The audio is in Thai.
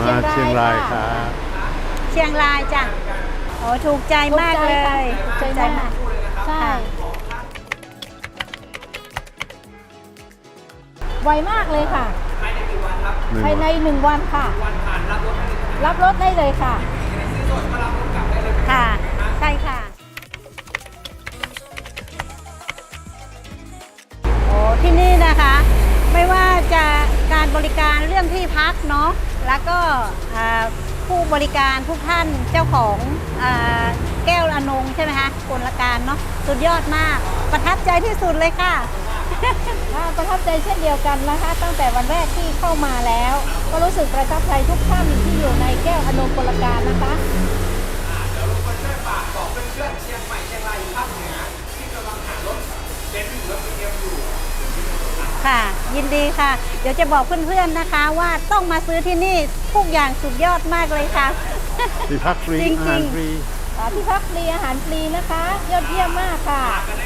มาเชีเชียยงรารงายยคค่ะรับเชียงรายจ้ะโอ้ถูกใจมากเลยถูกใจมากใช่ค่ะไวมากเลยค่ะหนึ่งภายในวันหนึ่งวันค่ะ รับรถได้เลยค่ะ ค่ะ ใช่ค่ะ การเรื่องที่พักเนาะแล้วก็ผู้บริการทุกท่านเจ้าของอแก้วอนงใช่ไหมคะกลการเนาะสุดยอดมากประทับใจที่สุดเลยค่ะประทับใจเช่นเดียวกันนะคะ ตั้งแต่วันแรกที่เข้ามาแล้ว ก็รู้สึกประทับใจทุกท่านที่อยู่ในแก้วอนงกลการนะคะค่ะ ยินดีค่ะ เดี๋ยวจะบอกเพื่อนๆนะคะว่าต้องมาซื้อที่นี่ทุกอย่างสุดยอดมากเลยค่ะ ที่พักฟรีจริงๆ อาหารฟรี อ่าที่พักฟรีอาหารฟรีนะคะ ยอดเยี่ยมมากค่ะได้เลยนะคะค่ะ